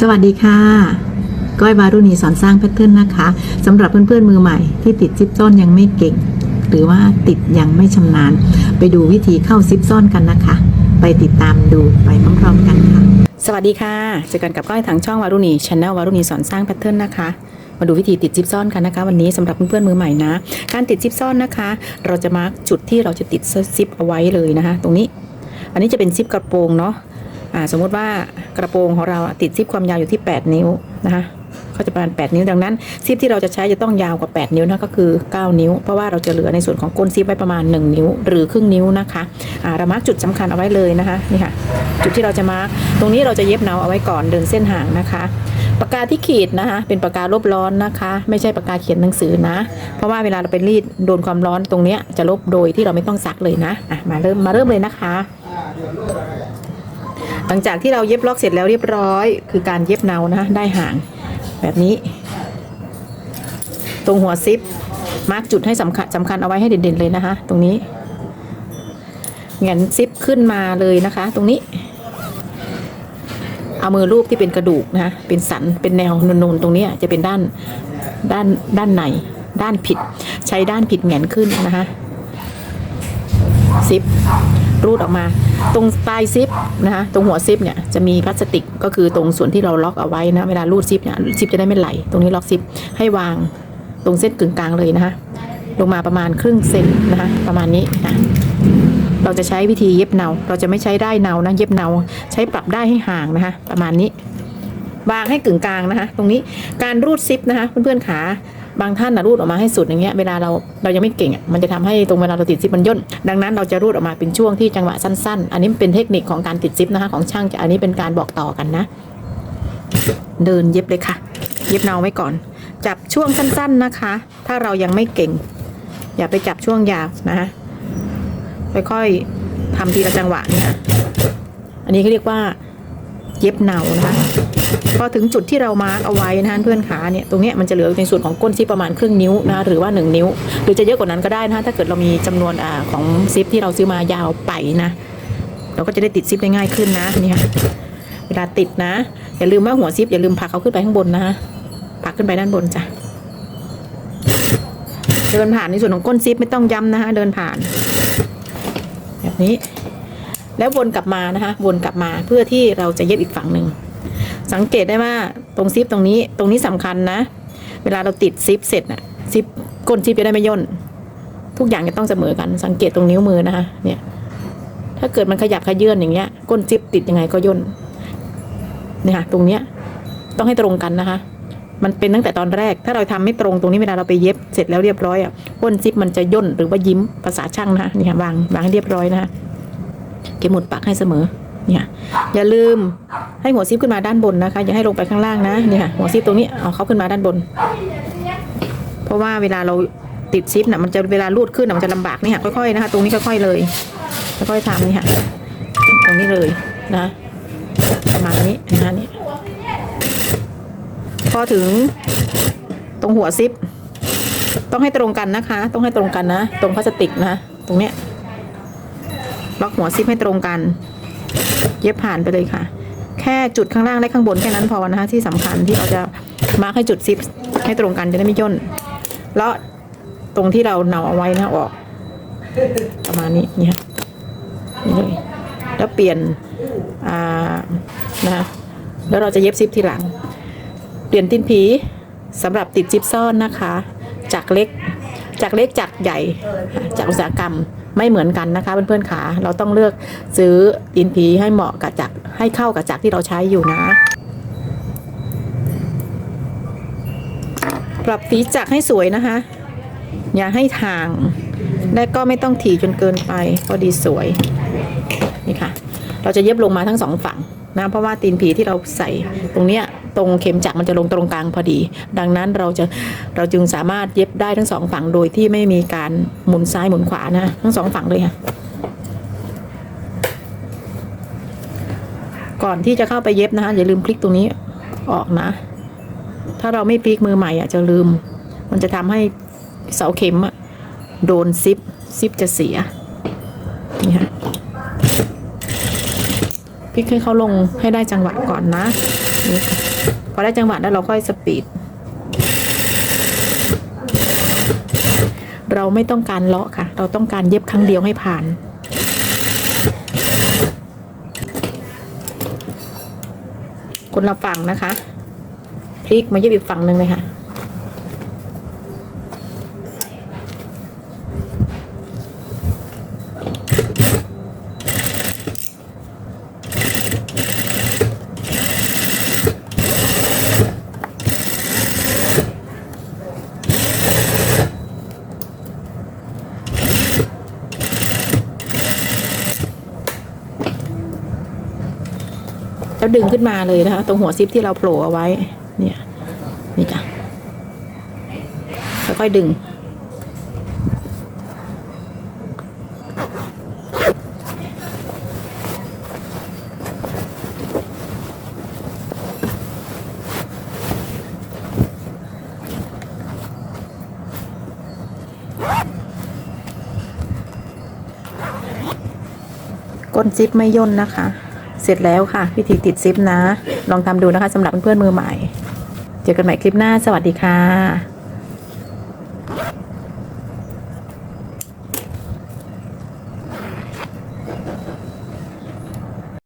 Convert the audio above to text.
สวัสดีค่ะ ก้อยบารุณีสอนสร้างแพทเทิร์นนะคะสำหรับเพื่อนๆมือใหม่ที่ติดซิปซ่อนยังไม่เก่ง หรือว่าติดยังไม่ชำนาญ ไปดูวิธีเข้าซิปซ่อนกันนะคะ ไปติดตามดูไปพร้อมๆกันค่ะ สวัสดีค่ะเจอกันกับก้อยทางช่องวารุณีช anel วารุณีสอนสร้างแพทเทิร์นนะคะมาดูวิธีติดซิปซ่อนกันนะคะ วันนี้สำหรับเพื่อนๆมือใหม่นะ การติดซิปซ่อนนะคะ เราจะมาร์กจุดที่เราจะติดซิปเอาไว้เลยนะคะ ตรงนี้ อันนี้จะเป็นซิปกระโปรงเนาะ สมมติว่ากระโปรงของเราติดซิปความยาวอยู่ที่ 8 นิ้วนะคะก็จะประมาณ 8 นิ้วดังนั้นซิปที่เราจะใช้จะต้องยาวกว่า 8 นิ้วนะก็คือ 9 นิ้ว เพราะว่าเราจะเหลือในส่วนของก้นซิปไว้ประมาณ 1 นิ้ว หรือครึ่งนิ้วนะคะอ่าเรามาร์กจุดสำคัญเอาไว้เลยนะคะนี่ค่ะจุดที่เราจะมาร์กตรงนี้เราจะเย็บเนาเอาไว้ก่อนเดินเส้นห่างนะคะปากกาที่ขีดนะคะ เป็นปากกาลบร้อนนะคะ ไม่ใช่ปากกาเขียนหนังสือนะ เพราะว่าเวลาเราไปรีดโดนความร้อนตรงเนี้ยจะลบโดยที่เราไม่ต้องซักเลยนะอะมาเริ่มมาเริ่มเลยนะคะ หลังจากที่เราเย็บล็อกเสร็จแล้วเรียบร้อย คือการเย็บเนานะได้ห่างแบบนี้ ตรงหัวซิปมาร์กจุดให้สำคัญสำคัญเอาไว้ให้เด่นๆเลยนะคะ ตรงนี้แหงนซิปขึ้นมาเลยนะคะ ตรงนี้ เอามือรูปที่เป็นกระดูกนะคะเป็นสันเป็นแนวนูนๆตรงนี้จะเป็นด้านด้านด้านในด้านผิด ใช้ด้านผิดแงนขึ้นนะคะซิป รูดออกมา ตรงปลายซิปนะคะตรงหัวซิปเนี่ยจะมีพลาสติกก็คือตรงส่วนที่เราล็อกเอาไว้นะเวลารูดซิปเนี่ยซิปจะได้ไม่ไหล ตรงนี้ล็อกซิปให้วางตรงเส้นกึ่งกลางเลยนะคะลงมาประมาณครึ่งเซนนะคะประมาณนี้นะเราจะใช้วิธีเย็บเนา เราจะไม่ใช้ได้เนานะเย็บเนา ใช้ปรับได้ให้ห่างนะคะประมาณนี้วางให้กึ่งกลางนะคะ ตรงนี้การรูดซิปนะคะเพื่อนๆขา บางท่านนะรูดออกมาให้สุดอย่างเงี้ยเวลาเราเรายังไม่เก่งอะมันจะทำให้ตรงเวลาเราติดซิปมันย่นดังนั้นเราจะรูดออกมาเป็นช่วงที่จังหวะสั้น ๆ อันนี้เป็นเทคนิคของการติดซิปนะคะของช่างจะอันนี้เป็นการบอกต่อกันนะ เดินเย็บเลยค่ะ เย็บเนาไว้ก่อน จับช่วงสั้น ๆนะคะ ถ้าเรายังไม่เก่ง อย่าไปจับช่วงยาวนะคะค่อยๆทำทีละจังหวะเนี่ยอันนี้เขาเรียกว่า เย็บเนานะคะพอถึงจุดที่เรามาร์กเอาไว้นะคะเพื่อนขาเนี่ยตรงนี้มันจะเหลือในส่วนของก้นซิปประมาณครึ่งนิ้วนะหรือว่า 1 นิ้ว หรือจะเยอะกว่านั้นก็ได้นะถ้าเกิดเรามีจำนวนอของซิปที่เราซื้อมายาวไปนะเราก็จะได้ติดซิปได้ง่ายขึ้นนะนี่ค่ะเวลาติดนะ อย่าลืมว่าหัวซิปอย่าลืมผักเขาขึ้นไปข้างบนนะคะผักขึ้นไปด้านบนจ้ะเดินผ่านในส่วนของก้นซิปไม่ต้องย้ำนะคะเดินผ่าน แบบนี้ แล้ววนกลับมานะคะ วนกลับมาเพื่อที่เราจะเย็บอีกฝั่งหนึ่ง สังเกตได้ว่าตรงซิปตรงนี้ ตรงนี้สำคัญนะ เวลาเราติดซิปเสร็จน่ะ ซิปก้นซิปจะได้ไม่ย่น ทุกอย่างจะต้องเสมอกัน สังเกตตรงนิ้วมือนะคะ เนี่ย ถ้าเกิดมันขยับขยื่นอย่างเงี้ย ก้นซิปติดยังไงก็ย่น เนี่ยตรงเนี้ย ต้องให้ตรงกันนะคะ มันเป็นตั้งแต่ตอนแรก ถ้าเราทำไม่ตรงตรงนี้เวลาเราไปเย็บเสร็จแล้วเรียบร้อยอะ ก้นซิปมันจะย่นหรือว่ายิ้มภาษาช่างนะคะนี่ค่ะวางวางให้เรียบร้อยนะคะ เก็บหมุดปากให้เสมอเนี่ยอย่าลืมให้หัวซิปขึ้นมาด้านบนนะคะ อย่าให้ลงไปข้างล่างนะเนี่ค่ะหัวซิปตรงนี้เอาเขาขึ้นมาด้านบน เพราะว่าเวลาเราติดซิปน่ะมันจะเวลาลูดขึ้นน่ะมันจะลำบากนี่ค่ะค่อยๆนะคะตรงนี้ค่อยๆเลยค่อยๆทำนี่ค่ะตรงนี้เลยนะประมาณนี้นะคะนี่พอถึงตรงหัวซิป ต้องให้ตรงกันนะคะ ต้องให้ตรงกันนะ ตรงพลาสติกนะ ตรงเนี้ย ล็อกหัวซิปให้ตรงกัน เย็บผ่านไปเลยค่ะ แค่จุดข้างล่างและข้างบนแค่นั้นพอนะคะที่สำคัญที่เราจะมาร์คให้จุดซิปให้ตรงกันจะได้ไม่ย่นแล้วตรงที่เราเนาเอาไว้นะออก ประมาณนี้นี่ยนี่เลยแล้วเปลี่ยนอ่านะคะแล้วเราจะเย็บซิปทีหลัง เปลี่ยนตินผีสำหรับติดซิปซ่อนนะคะ จากเล็กจากเล็กจากใหญ่จากอุตสาหกรรม ไม่เหมือนกันนะคะเพื่อนๆขาเราต้องเลือกซื้อตินผีให้เหมาะกับจักรให้เข้ากับจักรที่เราใช้อยู่นะปรับสีจักรให้สวยนะคะ อย่าให้ทาง และก็ไม่ต้องถี่จนเกินไปพอดีสวยนี่ค่ะ เราจะเย็บลงมาทั้งสองฝั่งนะเพราะว่าตีนผีที่เราใส่ตรงเนี้ย ตรงเข็มจักรมันจะลงตรงกลางพอดี ดังนั้นเราจะเราจึงสามารถเย็บได้ทั้งสองฝั่งโดยที่ไม่มีการหมุนซ้ายหมุนขวานะ ทั้งสองฝั่งเลยค่ะก่อนที่จะเข้าไปเย็บนะคะอย่าลืมพลิกตรงนี้ออกนะ ถ้าเราไม่พลิกมือใหม่อะจะลืม มันจะทำให้เสาเข็มอะโดนซิปซิปจะเสียนี่ค่ะพลิกให้เขาลงให้ได้จังหวะก่อนนะนี่ค่ะ พอได้จังหวะแล้วเราค่อยสปีด เราไม่ต้องการเลาะค่ะ เราต้องการเย็บครั้งเดียวให้ผ่าน คนละฝั่งนะคะ พลิกมาเย็บอีกฝั่งหนึ่งเลยค่ะ ดึงขึ้นมาเลยนะคะ ตรงหัวซิปที่เราโผล่เอาไว้ เนี่ยนี่จ้ะค่อยๆดึง ก้นซิปไม่ย่นนะคะ เสร็จแล้วค่ะวิธีติดซิปนะ ลองทำดูนะคะสำหรับเพื่อนๆมือใหม่ เจอกันใหม่คลิปหน้า สวัสดีค่ะ